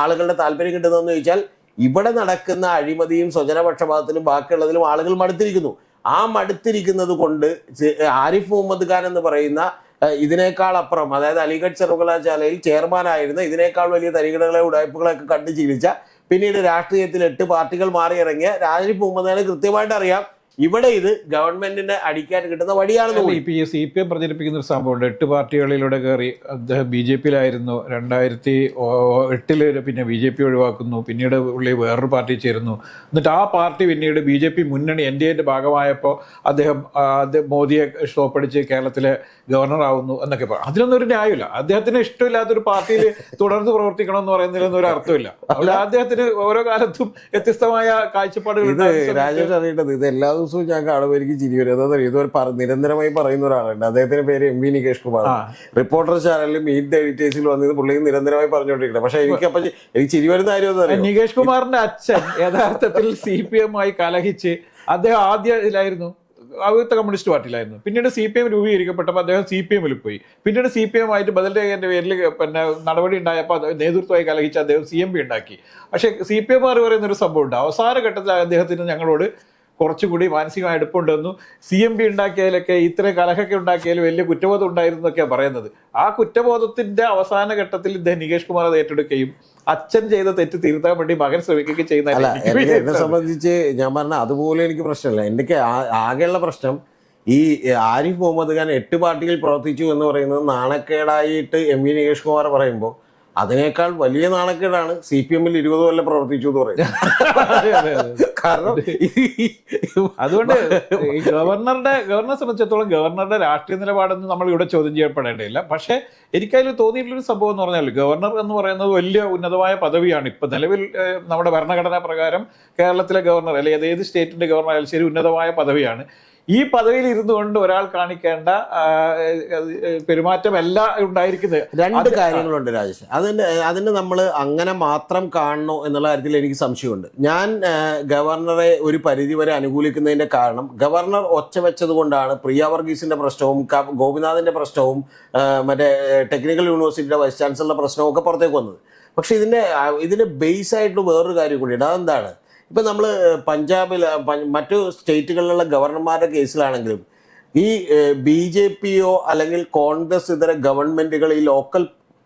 ആളുകളുടെ താല്പര്യം കിട്ടുന്നതെന്ന് ചോദിച്ചാൽ ഇവിടെ നടക്കുന്ന അഴിമതിയും സ്വജനപക്ഷപാതത്തിലും ബാക്കിയുള്ളതിലും ആളുകൾ മടുത്തിരിക്കുന്നു. ആ മടുത്തിരിക്കുന്നത് കൊണ്ട് ആരിഫ് മുഹമ്മദ് ഖാൻ എന്ന് പറയുന്ന ഇതിനേക്കാൾ അപ്പുറം അതായത് അലിഗഡ് സർവകലാശാലയിൽ ചെയർമാനായിരുന്ന ഇതിനേക്കാൾ വലിയ തരികിടകളെ ഉടായ്പകളൊക്കെ കണ്ടു ജീവിച്ച പിന്നീട് രാഷ്ട്രീയത്തിൽ എട്ട് പാർട്ടികൾ മാറിയിറങ്ങിയ രാജീവ് പോകുമ്പോൾ തന്നെ കൃത്യമായിട്ട് അറിയാം ഇവിടെ ഇത് ഗവൺമെന്റിന്റെ അടിക്കാൻ കിട്ടുന്ന വഴിയാണെന്ന് കൂടി. ഇപ്പൊ ഈ സി പി എം പ്രചരിപ്പിക്കുന്ന ഒരു സംഭവമുണ്ട് എട്ട് പാർട്ടികളിലൂടെ കയറി അദ്ദേഹം ബി ജെ പിയിലായിരുന്നു. രണ്ടായിരത്തി എട്ടിൽ പിന്നെ ബി ജെ പി ഒഴിവാക്കുന്നു. പിന്നീട് പുള്ളി വേറൊരു പാർട്ടി ചേരുന്നു. എന്നിട്ട് ആ പാർട്ടി പിന്നീട് ബി ജെ പി മുന്നണി എൻ ഡി എന്റെ ഭാഗമായപ്പോൾ അദ്ദേഹം മോദിയെ സ്റ്റോപ്പടിച്ച് കേരളത്തിലെ ഗവർണർ ആവുന്നു എന്നൊക്കെ പറയും അതിനൊന്നും ഒരു ന്യായമില്ല. അദ്ദേഹത്തിന് ഇഷ്ടമില്ലാത്തൊരു പാർട്ടിയിൽ തുടർന്ന് പ്രവർത്തിക്കണം എന്ന് പറയുന്നതിലൊന്നും ഒരു അർത്ഥമില്ല. അവിടെ അദ്ദേഹത്തിന് ഓരോ കാലത്തും വ്യത്യസ്തമായ കാഴ്ചപ്പാടുകൾ രാജേഷ് അറിയേണ്ടത് ഇത് എല്ലാ ദിവസവും ഞാൻ കാണുമ്പോൾ എനിക്ക് ചിരി വരും. ഇതൊരു പറ- നിരന്തരമായി പറയുന്ന ഒരാളുണ്ട്. അദ്ദേഹത്തിന്റെ പേര് M V Nikesh Kumar. Reporter ചാനലിൽ മീറ്റ് എഡിറ്റേഴ്സിൽ വന്നത് പുള്ളി നിരന്തരമായി പറഞ്ഞുകൊണ്ടിരിക്കുന്നത് പക്ഷെ എനിക്ക് അപ്പൊ എനിക്ക് ചിരി വരുന്ന കാര്യം എന്താ നികേഷ് കുമാറിന്റെ അച്ഛൻ യഥാർത്ഥത്തിൽ സി പി എം ആയി കലഹിച്ച് അദ്ദേഹം ആദ്യ ഇതിലായിരുന്നു അവിടുത്തെ കമ്മ്യൂണിസ്റ്റ് പാർട്ടിയിലായിരുന്നു. പിന്നീട് സി പി എം രൂപീകരിക്കപ്പെട്ടപ്പോൾ അദ്ദേഹം സി പി എമ്മിൽ പോയി. പിന്നീട് സി പി എം ആയിട്ട് ബദൽ രേഖന്റെ പേരിൽ പിന്നെ നടപടി ഉണ്ടായപ്പോൾ നേതൃത്വമായി കലഹിച്ച് അദ്ദേഹം സി എം പി ഉണ്ടാക്കി. പക്ഷേ സി പി എം ആർ പറയുന്ന ഒരു സംഭവം ഉണ്ട്. അവസാന ഘട്ടത്തിൽ അദ്ദേഹത്തിന് ഞങ്ങളോട് കുറച്ചുകൂടി മാനസികമായ എടുപ്പുണ്ടെന്നും സി എം പി ഉണ്ടാക്കിയതിലൊക്കെ ഇത്ര കലഹൊക്കെ ഉണ്ടാക്കിയാലും വലിയ കുറ്റബോധം ഉണ്ടായിരുന്നു എന്നൊക്കെയാണ് പറയുന്നത്. ആ കുറ്റബോധത്തിന്റെ അവസാന ഘട്ടത്തിൽ ഇദ്ദേഹം നികേഷ് കുമാർ അത് ഏറ്റെടുക്കുകയും അച്ഛൻ ചെയ്ത തെറ്റ് തിരുത്താൻ വേണ്ടി മകൻ ശ്രമിക്കുകയും ചെയ്യുന്ന എന്നെ സംബന്ധിച്ച് ഞാൻ പറഞ്ഞ അതുപോലെ എനിക്ക് പ്രശ്നമില്ല. എനിക്ക് ആ- ആകെയുള്ള പ്രശ്നം ഈ ആരിഫ് മുഹമ്മദ് ഖാൻ എട്ട് പാർട്ടിയിൽ പ്രവർത്തിച്ചു എന്ന് പറയുന്നത് നാണക്കേടായിട്ട് എം വി നികേഷ് കുമാർ പറയുമ്പോൾ അതിനേക്കാൾ വലിയ നാണക്കേടാണ് സി പി എമ്മിൽ ഇരുപത് കൊല്ലം പ്രവർത്തിച്ചു എന്ന് പറയുന്നത്. അതെ, അതെ, അതെ. കാരണം അതുകൊണ്ട് ഗവർണറുടെ ഗവർണറെ സംബന്ധിച്ചിടത്തോളം ഗവർണറുടെ രാഷ്ട്രീയ നിലപാടൊന്നും നമ്മൾ ഇവിടെ ചോദ്യം ചെയ്യപ്പെടേണ്ടതില്ല. പക്ഷേ എനിക്കതിൽ തോന്നിയിട്ടുള്ളൊരു സംഭവം എന്ന് പറഞ്ഞാൽ ഗവർണർ എന്ന് പറയുന്നത് വലിയ ഉന്നതമായ പദവിയാണ്. ഇപ്പൊ നിലവിൽ നമ്മുടെ ഭരണഘടനാ പ്രകാരം കേരളത്തിലെ ഗവർണർ അല്ലെങ്കിൽ ഏത് സ്റ്റേറ്റിന്റെ ഗവർണർ ആയാലും ശരി ഉന്നതമായ പദവിയാണ്. ഈ പദവിയിൽ ഇരുന്നു കൊണ്ട് ഒരാൾ കാണിക്കേണ്ട പെരുമാറ്റമല്ല ഉണ്ടായിരിക്കുന്നത്. രണ്ട് കാര്യങ്ങളുണ്ട് രാജേഷ്. അതിന് അതിന് നമ്മൾ അങ്ങനെ മാത്രം കാണണോ എന്നുള്ള കാര്യത്തിൽ എനിക്ക് സംശയമുണ്ട്. ഞാൻ ഗവർണറെ ഒരു പരിധിവരെ അനുകൂലിക്കുന്നതിന്റെ കാരണം ഗവർണർ ഒച്ച വെച്ചത് കൊണ്ടാണ് പ്രിയ വർഗീസിന്റെ പ്രശ്നവും ഗോപിനാഥിന്റെ പ്രശ്നവും മറ്റേ ടെക്നിക്കൽ യൂണിവേഴ്സിറ്റിയുടെ വൈസ് ചാൻസലറുടെ പ്രശ്നവും ഒക്കെ പുറത്തേക്ക് വന്നത്. പക്ഷെ ഇതിന്റെ ആ, ഇതിന്റെ ബേസ് ആയിട്ടുള്ള വേറൊരു കാര്യം കൂടി അതെന്താണ്? ഇപ്പൊ നമ്മൾ പഞ്ചാബിൽ മറ്റു സ്റ്റേറ്റുകളിലുള്ള ഗവർണർമാരുടെ കേസിലാണെങ്കിലും ഈ ബി ജെ പിയോ അല്ലെങ്കിൽ കോൺഗ്രസ് ഇതര ഗവൺമെന്റുകൾ ഈ ലോക്കൽ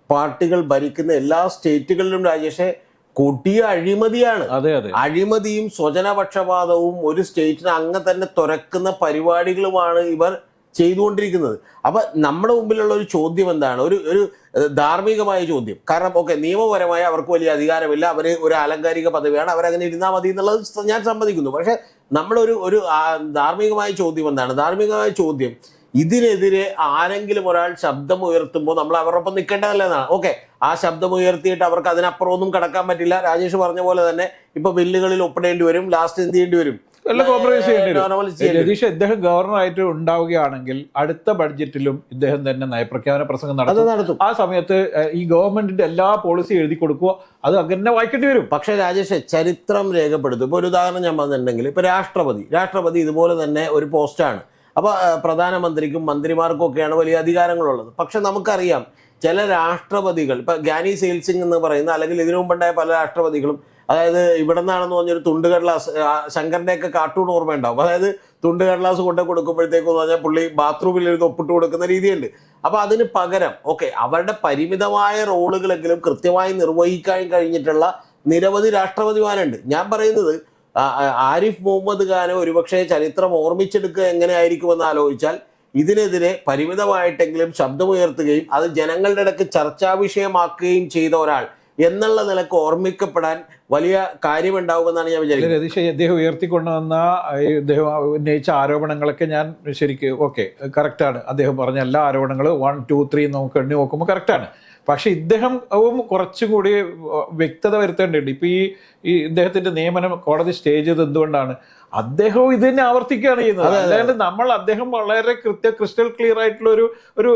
പാർട്ടികൾ ഭരിക്കുന്ന എല്ലാ സ്റ്റേറ്റുകളിലും രാജേഷെ കൊടിയ അഴിമതിയാണ്. അതെ അതെ. അഴിമതിയും സ്വജനപക്ഷപാതവും ഒരു സ്റ്റേറ്റിന് അങ്ങ് തന്നെ തുരക്കുന്ന പരിപാടികളുമാണ് ഇവർ ചെയ്തുകൊണ്ടിരിക്കുന്നത്. അപ്പൊ നമ്മുടെ മുമ്പിലുള്ള ഒരു ചോദ്യം എന്താണ്? ഒരു ഒരു ധാർമ്മികമായ ചോദ്യം. കാരണം ഓക്കെ നിയമപരമായി അവർക്ക് വലിയ അധികാരമില്ല. അവർ ഒരു ആലങ്കാരിക പദവിയാണ്. അവരങ്ങനെ ഇരുന്നാൽ മതി എന്നുള്ളത് ഞാൻ സമ്മതിക്കുന്നു. പക്ഷെ നമ്മളൊരു ഒരു ആ, ധാർമ്മികമായ ചോദ്യം എന്താണ്? ധാർമ്മികമായ ചോദ്യം. ഇതിനെതിരെ ആരെങ്കിലും ഒരാൾ ശബ്ദം ഉയർത്തുമ്പോൾ നമ്മൾ അവരോടൊപ്പം നിൽക്കേണ്ടതല്ല എന്നാണ്. ഓക്കെ ആ ശബ്ദം ഉയർത്തിയിട്ട് അവർക്ക് അതിനപ്പുറം ഒന്നും കടക്കാൻ പറ്റില്ല. രാജേഷ് പറഞ്ഞ പോലെ തന്നെ ഇപ്പൊ ബില്ലുകളിൽ ഒപ്പിടേണ്ടി വരും ലാസ്റ്റ് എന്ത് ചെയ്യേണ്ടി വരും? എല്ലാം കോംപ്രമൈസ് ചെയ്യേണ്ടി വരും. നോർമൽ രതീഷ് ഇദ്ദേഹം ഗവർണറായിട്ട് ഉണ്ടാവുകയാണെങ്കിൽ അടുത്ത ബഡ്ജറ്റിലും ഇദ്ദേഹം തന്നെ നയപ്രഖ്യാപന പ്രസംഗം നടത്തും. ആ സമയത്ത് ഈ ഗവൺമെന്റിന്റെ എല്ലാ പോളിസി എഴുതി കൊടുക്കുക അത് അങ്ങനെ വായിക്കേണ്ടി വരും. പക്ഷേ രാജേഷ് ചരിത്രം രേഖപ്പെടുത്തും. ഇപ്പോൾ ഒരു ഉദാഹരണം ഞാൻ പറഞ്ഞിട്ടുണ്ടെങ്കിൽ ഇപ്പൊ രാഷ്ട്രപതി രാഷ്ട്രപതി ഇതുപോലെ തന്നെ ഒരു പോസ്റ്റാണ് അപ്പൊ ആ, പ്രധാനമന്ത്രിക്കും മന്ത്രിമാർക്കും ഒക്കെയാണ് വലിയ അധികാരങ്ങളുള്ളത്. പക്ഷെ നമുക്കറിയാം ചില രാഷ്ട്രപതികൾ ഇപ്പൊ ഗാനി സെയിൽ സിംഗ് എന്ന് പറയുന്ന അല്ലെങ്കിൽ ഇതിനു മുമ്പുണ്ടായ പല രാഷ്ട്രപതികളും അതായത് ഇവിടെ നിന്നാണെന്ന് പറഞ്ഞൊരു തുണ്ട് കടലാസ് ആ, ശങ്കറിന്റെയൊക്കെ കാർട്ടൂൺ ഓർമ്മ ഉണ്ടാവും അതായത് തുണ്ട് കടലാസ് കൊണ്ട് കൊടുക്കുമ്പോഴത്തേക്കും എന്ന് പറഞ്ഞാൽ പുള്ളി ബാത്റൂമിൽ ഇരുന്ന് ഒപ്പിട്ട് കൊടുക്കുന്ന രീതിയുണ്ട്. അപ്പൊ അതിന് പകരം ഓക്കെ അവരുടെ പരിമിതമായ റോളുകളെങ്കിലും കൃത്യമായി നിർവഹിക്കാൻ കഴിഞ്ഞിട്ടുള്ള നിരവധി രാഷ്ട്രപതിമാരുണ്ട്. ഞാൻ പറയുന്നത് ആരിഫ് മുഹമ്മദ് ഖാന് ഒരുപക്ഷെ ചരിത്രം ഓർമ്മിച്ചെടുക്കുക എങ്ങനെയായിരിക്കുമെന്ന് ആലോചിച്ചാൽ ഇതിനെതിരെ പരിമിതമായിട്ടെങ്കിലും ശബ്ദമുയർത്തുകയും അത് ജനങ്ങളുടെ ഇടയ്ക്ക് ചർച്ചാ വിഷയമാക്കുകയും ചെയ്ത ഒരാൾ എന്നുള്ള നിലയ്ക്ക് ഓർമ്മിക്കപ്പെടാൻ വലിയ കാര്യമുണ്ടാവുമെന്നാണ് ഞാൻ വിചാരിക്കുന്നത്. രതീഷ് ഇദ്ദേഹം ഉയർത്തിക്കൊണ്ടുവന്ന ഇദ്ദേഹം ഉന്നയിച്ച ആരോപണങ്ങളൊക്കെ ഞാൻ ശരിക്ക് ഓക്കെ കറക്റ്റാണ്. അദ്ദേഹം പറഞ്ഞ എല്ലാ ആരോപണങ്ങളും വൺ ടു ത്രീ നമുക്ക് എണ്ണി നോക്കുമ്പോൾ കറക്റ്റാണ്. പക്ഷെ ഇദ്ദേഹം കുറച്ചും കൂടി വ്യക്തത വരുത്തേണ്ടതുണ്ട്. ഇപ്പൊ ഈ ഈ ഇദ്ദേഹത്തിന്റെ നിയമനം കോടതി സ്റ്റേ ചെയ്തത് എന്തുകൊണ്ടാണ്? അദ്ദേഹവും ഇത് തന്നെ ആവർത്തിക്കുകയാണ് ചെയ്യുന്നത്. അല്ലാണ്ട് നമ്മൾ അദ്ദേഹം വളരെ കൃത്യ ക്രിസ്റ്റൽ ക്ലിയർ ആയിട്ടുള്ള ഒരു ഒരു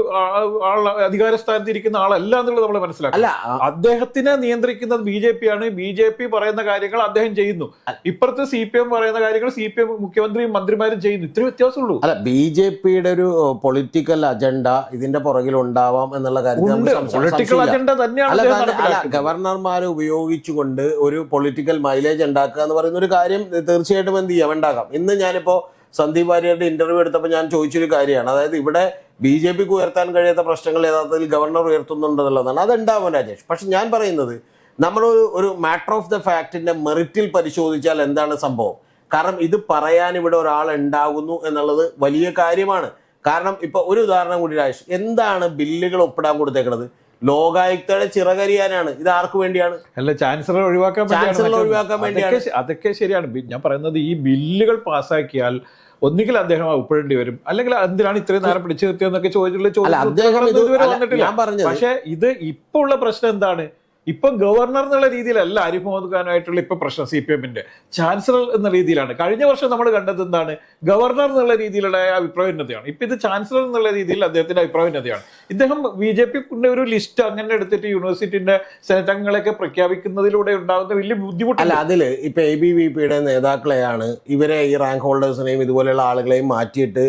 അധികാര സ്ഥാനത്ത് ഇരിക്കുന്ന ആളല്ല എന്നുള്ളത് നമ്മൾ മനസ്സിലാക്കുക അല്ല അദ്ദേഹത്തിനെ നിയന്ത്രിക്കുന്നത് ബി ജെ പി ആണ് ബി ജെ പി പറയുന്ന കാര്യങ്ങൾ അദ്ദേഹം ചെയ്യുന്നു. ഇപ്പുറത്ത് സി പി എം പറയുന്ന കാര്യങ്ങൾ സി പി എം മുഖ്യമന്ത്രിയും മന്ത്രിമാരും ചെയ്യുന്നു. ഇത്രയും വ്യത്യാസമുള്ളൂ. അല്ല ബി ജെ പിയുടെ ഒരു പൊളിറ്റിക്കൽ അജണ്ട ഇതിന്റെ പുറകിൽ ഉണ്ടാവാം എന്നുള്ള കാര്യം പൊളിറ്റിക്കൽ അജണ്ട തന്നെയാണ് ഗവർണർമാരെ ഉപയോഗിച്ചുകൊണ്ട് ഒരു പൊളിറ്റിക്കൽ മൈലേജ് ഉണ്ടാക്കുക എന്ന് പറയുന്ന ഒരു കാര്യം തീർച്ചയായിട്ടും എന്ത് ചെയ്യാം? ഉണ്ടാക്കാം ഇന്ന് ഞാനിപ്പോൾ സന്ദീപ് വാര്യരുടെ ഇന്റർവ്യൂ എടുത്തപ്പോൾ ഞാൻ ചോദിച്ചൊരു കാര്യമാണ്. അതായത് ഇവിടെ ബി ജെ പിക്ക് ഉയർത്താൻ കഴിയാത്ത പ്രശ്നങ്ങൾ യഥാർത്ഥത്തിൽ ഗവർണർ ഉയർത്തുന്നുണ്ടെന്നുള്ളതാണ് അതുണ്ടാവും രാജേഷ്. പക്ഷെ ഞാൻ പറയുന്നത് നമ്മൾ ഒരു മാറ്റർ ഓഫ് ദ ഫാക്ടിന്റെ മെറിറ്റിൽ പരിശോധിച്ചാൽ എന്താണ് സംഭവം? കാരണം ഇത് പറയാൻ ഇവിടെ ഒരാൾ ഉണ്ടാകുന്നു എന്നുള്ളത് വലിയ കാര്യമാണ്. കാരണം ഇപ്പൊ ഒരു ഉദാഹരണം കൂടി രാജേഷ്. എന്താണ് ബില്ലുകൾ ഒപ്പിടാൻ കൊടുത്തേക്കുന്നത് ലോകായുക്തയുടെ ചിറകരിയാനാണ്. ഇത് ആർക്ക് വേണ്ടിയാണ്? അല്ല ചാൻസലർ ഒഴിവാക്കാൻ ചാൻസലർ ഒഴിവാക്കാൻ വേണ്ടിയാണ്. അതൊക്കെ ശരിയാണ്. ഞാൻ പറയുന്നത് ഈ ബില്ലുകൾ പാസ്സാക്കിയാൽ ഒന്നുകിൽ അദ്ദേഹം ഉൾപ്പെടേണ്ടി വരും. അല്ലെങ്കിൽ എന്തിനാണ് ഇത്രയും നേരം പിടിച്ചു നിർത്തിയെന്നൊക്കെ ചോദിച്ചിട്ടുള്ള ചോദ്യം പക്ഷേ ഇത് ഇതുവരെ അല്ല, ഞാൻ പറഞ്ഞത് പക്ഷെ ഇത് ഇപ്പൊ ഉള്ള പ്രശ്നം എന്താണ്? ഇപ്പൊ ഗവർണർ എന്നുള്ള രീതിയിലല്ല ആരിഫ് മുഹമ്മദ് ഖാനുമായിട്ടുള്ള ഇപ്പൊ പ്രശ്നം സി പി എമ്മിന്റെ ചാൻസലർ എന്ന രീതിയിലാണ്. കഴിഞ്ഞ വർഷം നമ്മൾ കണ്ടത് എന്താണ്? ഗവർണർ എന്നുള്ള രീതിയിലുള്ള അഭിപ്രായന്നതയാണ് ഇപ്പൊ ഇത് ചാൻസലർ എന്നുള്ള രീതിയിൽ അദ്ദേഹത്തിന്റെ അഭിപ്രായന്നതയാണ് ഇദ്ദേഹം ബി ജെ പിന്റെ ഒരു ലിസ്റ്റ് അങ്ങനെ എടുത്തിട്ട് യൂണിവേഴ്സിറ്റിന്റെ സെനറ്റ് അംഗങ്ങളെയൊക്കെ പ്രഖ്യാപിക്കുന്നതിലൂടെ ഉണ്ടാകുന്ന വലിയ ബുദ്ധിമുട്ട് അല്ല അതിൽ ഇപ്പൊ എ ബി വി പിയുടെ നേതാക്കളെയാണ് ഇവരെ ഈ റാങ്ക് ഹോൾഡേഴ്സിനെയും ഇതുപോലെയുള്ള ആളുകളെയും മാറ്റിയിട്ട്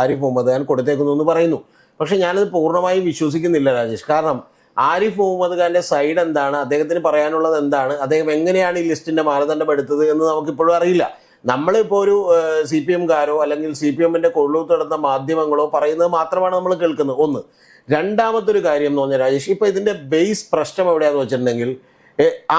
ആരിഫ് മുഹമ്മദ് ഖാൻ കൊടുത്തേക്കുന്നു എന്ന് പറയുന്നു. പക്ഷെ ഞാനത് പൂർണമായും വിശ്വസിക്കുന്നില്ല രാജേഷ്. കാരണം ആരിഫ് മുഹമ്മദ് ഖാന്റെ സൈഡ് എന്താണ്? അദ്ദേഹത്തിന് പറയാനുള്ളത് എന്താണ്? അദ്ദേഹം എങ്ങനെയാണ് ഈ ലിസ്റ്റിന്റെ മാനദണ്ഡം എടുത്തത് എന്ന് നമുക്കിപ്പോഴും അറിയില്ല. നമ്മളിപ്പോൾ ഒരു സി പി എംകാരോ അല്ലെങ്കിൽ സി പി എമ്മിന്റെ നടന്ന മാധ്യമങ്ങളോ പറയുന്നത് മാത്രമാണ് നമ്മൾ കേൾക്കുന്നത്. ഒന്ന് രണ്ടാമത്തെ ഒരു കാര്യം എന്ന് പറഞ്ഞാൽ രാജേഷ് ഇപ്പൊ ഇതിന്റെ ബേസ് പ്രശ്നം എവിടെയാന്ന് വെച്ചിട്ടുണ്ടെങ്കിൽ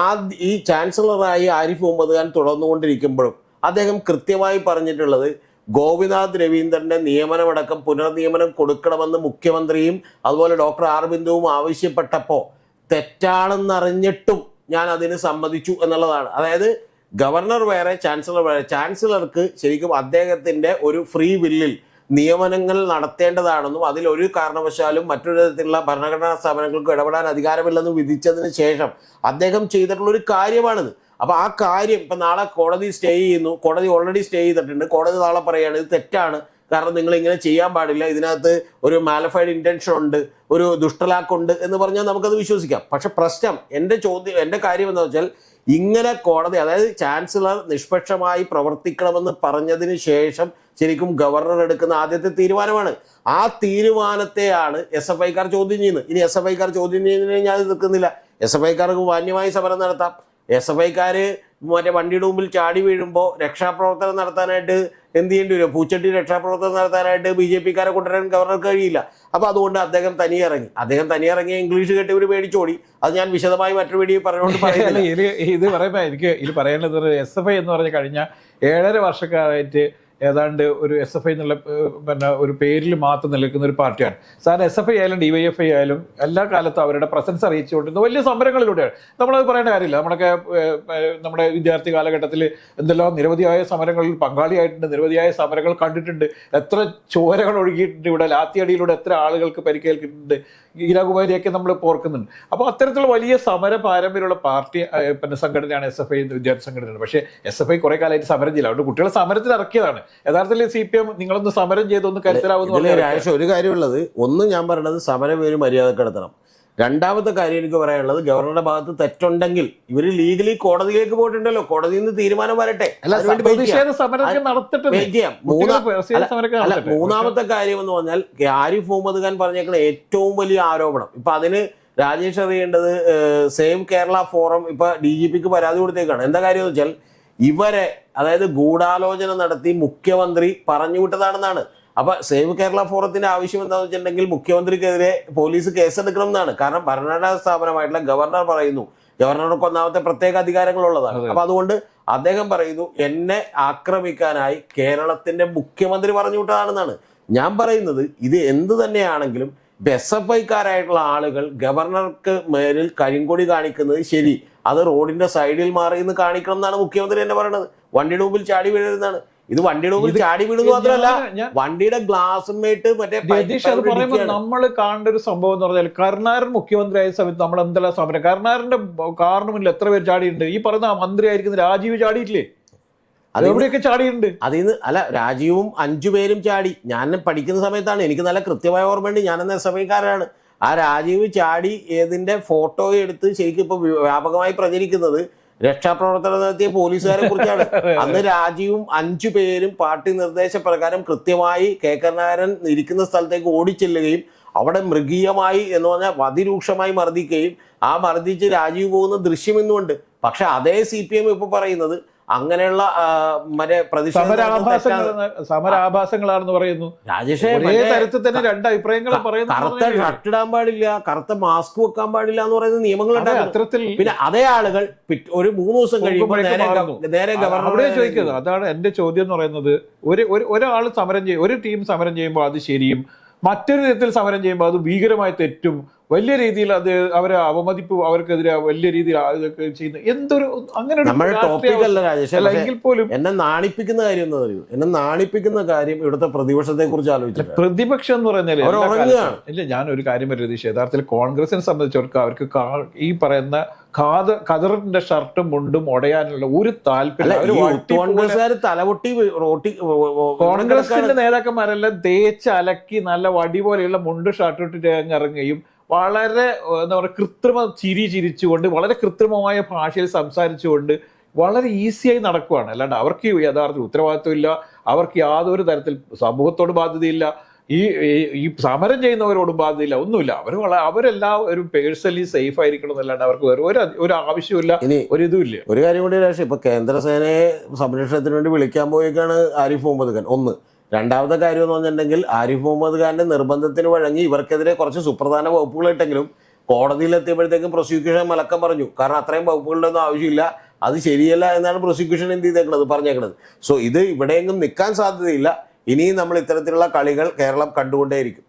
ആ ഈ ചാൻസലറായി ആരിഫ് മുഹമ്മദ് ഖാൻ തുടർന്നുകൊണ്ടിരിക്കുമ്പോഴും അദ്ദേഹം കൃത്യമായി പറഞ്ഞിട്ടുള്ളത് ഗോപിനാഥ് രവീന്ദ്രന്റെ നിയമനമടക്കം പുനർനിയമനം കൊടുക്കണമെന്ന് മുഖ്യമന്ത്രിയും അതുപോലെ ഡോക്ടർ ആർ ബിന്ദുവും ആവശ്യപ്പെട്ടപ്പോൾ തെറ്റാണെന്നറിഞ്ഞിട്ടും ഞാൻ അതിന് സമ്മതിച്ചു എന്നുള്ളതാണ്. അതായത് ഗവർണർ വേറെ ചാൻസലർ വേറെ. ചാൻസലർക്ക് ശരിക്കും അദ്ദേഹത്തിന്റെ ഒരു ഫ്രീ വില്ലിൽ നിയമനങ്ങൾ നടത്തേണ്ടതാണെന്നും അതിൽ ഒരു കാരണവശാലും മറ്റൊരു തരത്തിലുള്ള ഭരണഘടനാ സ്ഥാപനങ്ങൾക്ക് ഇടപെടാൻ അധികാരമില്ലെന്നും വിധിച്ചതിന് ശേഷം അദ്ദേഹം ചെയ്തിട്ടുള്ള ഒരു കാര്യമാണിത്. അപ്പൊ ആ കാര്യം ഇപ്പൊ നാളെ കോടതി സ്റ്റേ ചെയ്യുന്നു. കോടതി ഓൾറെഡി സ്റ്റേ ചെയ്തിട്ടുണ്ട്. കോടതി നാളെ പറയുകയാണ് ഇത് തെറ്റാണ്. കാരണം നിങ്ങൾ ഇങ്ങനെ ചെയ്യാൻ പാടില്ല. ഇതിനകത്ത് ഒരു മാലഫൈഡ് ഇന്റൻഷൻ ഉണ്ട്. ഒരു ദുഷ്ടലാക്കുണ്ട് എന്ന് പറഞ്ഞാൽ നമുക്കത് വിശ്വസിക്കാം. പക്ഷെ പ്രശ്നം എന്റെ ചോദ്യം എന്റെ കാര്യം എന്താ വെച്ചാൽ ഇങ്ങനെ കോടതി അതായത് ചാൻസലർ നിഷ്പക്ഷമായി പ്രവർത്തിക്കണമെന്ന് പറഞ്ഞതിന് ശേഷം ശരിക്കും ഗവർണർ എടുക്കുന്ന ആദ്യത്തെ തീരുമാനമാണ്. ആ തീരുമാനത്തെയാണ് എസ് എഫ് ഐക്കാർ ചോദ്യം ചെയ്യുന്നത്. ഇനി എസ് എഫ് ഐക്കാർ ചോദ്യം ചെയ്യുന്നതിന് ഞാൻ നിൽക്കുന്നില്ല എസ് എഫ് ഐക്കാർക്ക് മാന്യമായി സമരം നടത്താം. എസ് എഫ് ഐക്കാര് മറ്റേ വണ്ടിയുടെ മുമ്പിൽ ചാടി വീഴുമ്പോൾ രക്ഷാപ്രവർത്തനം നടത്താനായിട്ട് എന്ത് ചെയ്യേണ്ടി വരും? പൂച്ചട്ടി രക്ഷാപ്രവർത്തനം നടത്താനായിട്ട് ബി ജെ പിക്കാരെ കൊണ്ടുവരാൻ ഗവർണർക്ക് കഴിയില്ല. അപ്പോൾ അതുകൊണ്ട് അദ്ദേഹം തനിയിറങ്ങി അദ്ദേഹം തനിയിറങ്ങി ഇംഗ്ലീഷ് കേട്ട് ഇവർ പേടിച്ചോടി അത് ഞാൻ വിശദമായി മറ്റൊരു വീഡിയോ പറഞ്ഞുകൊണ്ട് പറയുന്നില്ല. ഇത് പറയുമ്പോൾ എനിക്ക് ഇത് പറയാനുള്ളത് എസ് എഫ് ഐ എന്ന് പറഞ്ഞ് കഴിഞ്ഞാൽ ഏഴര വർഷക്കാലായിട്ട് ഏതാണ്ട് ഒരു എസ് എഫ് ഐ എന്നുള്ള പിന്നെ ഒരു പേരിൽ മാത്രം നിൽക്കുന്ന ഒരു പാർട്ടിയാണ്. സാറിന് എസ് എഫ് ഐ ആയാലും ഡിവൈഎഫ് ഐ ആയാലും എല്ലാ കാലത്തും അവരുടെ പ്രസൻസ് അറിയിച്ചുകൊണ്ടിരുന്ന വലിയ സമരങ്ങളിലൂടെയാണ്. നമ്മളത് പറയേണ്ട കാര്യമില്ല. നമ്മളൊക്കെ നമ്മുടെ വിദ്യാർത്ഥി കാലഘട്ടത്തിൽ എന്തെല്ലാം നിരവധിയായ സമരങ്ങളിൽ പങ്കാളിയായിട്ടുണ്ട് നിരവധിയായ സമരങ്ങൾ കണ്ടിട്ടുണ്ട് എത്ര ചോരകൾ ഒഴുകിയിട്ടുണ്ട് ഇവിടെ ലാത്തിയടിയിലൂടെ എത്ര ആളുകൾക്ക് പരിക്കേൽക്കിയിട്ടുണ്ട് ഗീരാകുമാരിയൊക്കെ നമ്മൾ ഓർക്കുന്നുണ്ട് അപ്പോൾ അത്തരത്തിലുള്ള വലിയ സമര പാരമ്പര്യമുള്ള പാർട്ടി പിന്നെ സംഘടനയാണ് എസ് എഫ് ഐ വിദ്യാർത്ഥി സംഘടനയാണ് പക്ഷേ എസ് എഫ് ഐ കുറെ കാലമായിട്ട് സമരം ചെയ്യില്ല അതുകൊണ്ട് കുട്ടികളെ സമരത്തിൽ ഇറക്കിയതാണ്. യഥാർത്ഥത്തിൽ സി പി എം നിങ്ങളൊന്ന് സമരം ചെയ്തൊന്ന് കരുത്തലാവുന്ന ഒരു കാര്യമുള്ളത് ഒന്നും ഞാൻ പറയണത് സമരം ഒരു മര്യാദയ്ക്ക് നടത്തണം രണ്ടാമത്തെ കാര്യം എനിക്ക് പറയാനുള്ളത് ഗവർണറുടെ ഭാഗത്ത് തെറ്റുണ്ടെങ്കിൽ ഇവർ ലീഗലി കോടതിയിലേക്ക് പോയിട്ടുണ്ടല്ലോ. കോടതിയിൽ നിന്ന് തീരുമാനം വരട്ടെ. മൂന്നാമത്തെ കാര്യം എന്ന് പറഞ്ഞാൽ ആരിഫ് മുഹമ്മദ് ഖാൻ പറഞ്ഞേക്കുന്ന ഏറ്റവും വലിയ ആരോപണം. ഇപ്പൊ അതിന് രാജേഷ് അറിയേണ്ടത് സേവ് കേരള ഫോറം ഇപ്പൊ ഡി ജി പിക്ക് പരാതി കൊടുത്തേക്കാണ്. എന്താ കാര്യം എന്ന് വെച്ചാൽ ഇവരെ അതായത് ഗൂഢാലോചന നടത്തി മുഖ്യമന്ത്രി പറഞ്ഞു വിട്ടതാണെന്നാണ്. അപ്പൊ സേവ് കേരള ഫോറത്തിന്റെ ആവശ്യം എന്താണെന്ന് വെച്ചിട്ടുണ്ടെങ്കിൽ മുഖ്യമന്ത്രിക്കെതിരെ പോലീസ് കേസെടുക്കണം എന്നാണ് കാരണം ഭരണഘടനാ സ്ഥാപനമായിട്ടുള്ള ഗവർണർ പറയുന്നു. ഗവർണർക്ക് ഒന്നാമത്തെ പ്രത്യേക അധികാരങ്ങളുള്ളതാണ്. അപ്പൊ അതുകൊണ്ട് അദ്ദേഹം പറയുന്നു എന്നെ ആക്രമിക്കാനായി കേരളത്തിന്റെ മുഖ്യമന്ത്രി പറഞ്ഞു വിട്ടതാണെന്നാണ്. ഞാൻ പറയുന്നത് ഇത് എന്ത് തന്നെയാണെങ്കിലും എസ് എഫ് ഐക്കാരായിട്ടുള്ള ആളുകൾ ഗവർണർക്ക് മേലിൽ കരിങ്കൊടി കാണിക്കുന്നത് ശരി. അത് റോഡിന്റെ സൈഡിൽ മാറി എന്ന് കാണിക്കണം എന്നാണ് മുഖ്യമന്ത്രി എന്നെ പറയുന്നത്. വണ്ടിയുടെ മുമ്പിൽ ചാടി വീഴുന്നതാണ് ഇത് വണ്ടിയുടെ മുമ്പിൽ ചാടി വീഴുന്നത് മാത്രമല്ല വണ്ടിയുടെ ഗ്ലാസ്മേറ്റ് മറ്റേ. നമ്മൾ കാണേണ്ട ഒരു സംഭവം എന്ന് പറഞ്ഞാൽ കരുണാകരൻ മുഖ്യമന്ത്രിയായ സമയത്ത് നമ്മൾ എന്തെല്ലാം സമരം കരുണാരന്റെ കാറിന് മുന്നിൽ എത്ര പേര് ചാടിയിട്ടുണ്ട്? ഈ പറയുന്ന മന്ത്രി ആയിരിക്കുന്ന രാജീവ് ചാടിയിട്ടില്ലേ? അത് എവിടെയൊക്കെ ചാടിയിട്ടുണ്ട്? അതിൽ നിന്ന് അല്ല രാജീവും അഞ്ചു പേരും ചാടി. ഞാൻ പഠിക്കുന്ന സമയത്താണ്. എനിക്ക് നല്ല കൃത്യമായ ഓർമ്മയുണ്ട്. ഞാനെന്ന എസ് എഫ് ഐക്കാരനാണ് ആ രാജീവ് ചാടി ഏതിന്റെ ഫോട്ടോ എടുത്ത് ശരിക്കും ഇപ്പൊ വ്യാപകമായി പ്രചരിക്കുന്നത് രക്ഷാപ്രവർത്തനം നടത്തിയ പോലീസുകാരെ കുറിച്ചാണ്. അന്ന് രാജീവും അഞ്ചു പേരും പാർട്ടി നിർദ്ദേശപ്രകാരം കൃത്യമായി കെ. കരുണാകരൻ ഇരിക്കുന്ന സ്ഥലത്തേക്ക് ഓടിച്ചെല്ലുകയും അവിടെ മൃഗീയമായി എന്ന് പറഞ്ഞാൽ അതിരൂക്ഷമായി മർദ്ദിക്കുകയും ആ മർദ്ദിച്ച് രാജീവ് പോകുന്ന ദൃശ്യം ഇന്നുണ്ട് പക്ഷെ അതേ സി പി എം ഇപ്പൊ പറയുന്നത് അങ്ങനെയുള്ള മറ്റേ പ്രതിഷേധം സമരാഭാസങ്ങളാണെന്ന് പറയുന്നു. രാജേഷേ ഒരേ തരത്തിൽ തന്നെ രണ്ട് അഭിപ്രായങ്ങൾ കറുത്ത ഷർട്ട് ഇടാൻ പാടില്ല കറുത്ത മാസ്ക് വെക്കാൻ പാടില്ല എന്ന് പറയുന്ന നിയമങ്ങൾ അത്തരത്തിൽ പിന്നെ അതേ ആളുകൾ ഒരു മൂന്ന് ദിവസം കഴിയുമ്പോൾ നേരെ മാറുന്നു. അവിടെ ഗവർണറെ ചോദിക്കുന്നത്. അതാണ് എന്റെ ചോദ്യം എന്ന് പറയുന്നത്. ഒരു ഒരു ഒരാൾ സമരം ചെയ്യും ഒരു ടീം സമരം ചെയ്യുമ്പോൾ അത് ശരിയും മറ്റൊരു വിധത്തിൽ സമരം ചെയ്യുമ്പോൾ അത് ഭീകരമായി തെറ്റും വലിയ രീതിയിൽ അത് അവരെ അവമതിപ്പ് അവർക്കെതിരെ വലിയ രീതിയിൽ ഇതൊക്കെ ചെയ്യുന്ന എന്തൊരു അങ്ങനെ ഒരു നമ്മുടെ ടോപ്പിക് അല്ല രാജേഷ് അല്ല പോലും എന്നെ നാണിപ്പിക്കുന്ന കാര്യം എന്താ അറിയൂ? എന്നെ നാണിപ്പിക്കുന്ന കാര്യം ഇവിടുത്തെ പ്രതിപക്ഷത്തെ കുറിച്ച് ആലോചിച്ചു പ്രതിപക്ഷം എന്ന്. കാലത്തും- ഇല്ല ഞാൻ ഒരു കാര്യം പ്രതീക്ഷ യഥാർത്ഥത്തിൽ കോൺഗ്രസിനെ സംബന്ധിച്ചവർക്ക് അവർക്ക് ഈ പറയുന്ന ഖാദ ഖദറിന്റെ ഷർട്ടും മുണ്ടും ഒടയാനുള്ള ഒരു താല്പര്യം തലപൊട്ടി റോട്ടി കോൺഗ്രസിന്റെ നേതാക്കന്മാരെല്ലാം തേച്ച് അലക്കി നല്ല വടി പോലെയുള്ള മുണ്ട് ഷർട്ട് ഇട്ടിട്ട് ഇറങ്ങുകയും വളരെ എന്താ പറയുക കൃത്രിമ ചിരി ചിരിച്ചുകൊണ്ട് വളരെ കൃത്രിമമായ ഭാഷയിൽ സംസാരിച്ചുകൊണ്ട് വളരെ ഈസിയായി നടക്കുകയാണ് അല്ലാണ്ട് അവർക്ക് ഈ യഥാർത്ഥ ഉത്തരവാദിത്വമില്ല അവർക്ക് യാതൊരു തരത്തിൽ സമൂഹത്തോട് ബാധ്യതയില്ല. ഈ ഈ- സമരം ചെയ്യുന്നവരോടും ബാധ്യതയില്ല. ഒന്നുമില്ല. അവർ അവരെല്ലാം ഒരു പേഴ്സണലി സേഫ് ആയിരിക്കണം എന്നല്ലാണ്ട് അവർക്ക് വേറെ ഒരു ഒരു ആവശ്യമില്ല ഇനി ഒരു ഇതുമില്ല. ഒരു കാര്യം കൂടി രാഷ്ട്രീയ ഇപ്പൊ കേന്ദ്രസേനയെ സംരക്ഷണത്തിന് വേണ്ടി വിളിക്കാൻ പോയേക്കാണ് ആരിഫ് മുഹമ്മദ് ഖാൻ. ഒന്ന് രണ്ടാമത്തെ കാര്യം എന്ന് പറഞ്ഞിട്ടുണ്ടെങ്കിൽ ആരിഫ് മുഹമ്മദ് ഖാന്റെ നിർബന്ധത്തിന് വഴങ്ങി ഇവർക്കെതിരെ കുറച്ച് സുപ്രധാന വകുപ്പുകൾ ഇട്ടെങ്കിലും കോടതിയിൽ എത്തിയപ്പോഴത്തേക്കും പ്രോസിക്യൂഷൻ മലക്കം പറഞ്ഞു. കാരണം അത്രയും വകുപ്പുകളുടെ ഒന്നും ആവശ്യമില്ല. അത് ശരിയല്ല എന്നാണ് പ്രോസിക്യൂഷൻ എന്ത് ചെയ്തേക്കുന്നത് പറഞ്ഞേക്കുന്നത് സോ ഇത് ഇവിടെയെങ്കിലും നിൽക്കാൻ സാധ്യതയില്ല. ഇനിയും നമ്മൾ ഇത്തരത്തിലുള്ള കളികൾ കേരളം കണ്ടുകൊണ്ടേയിരിക്കും.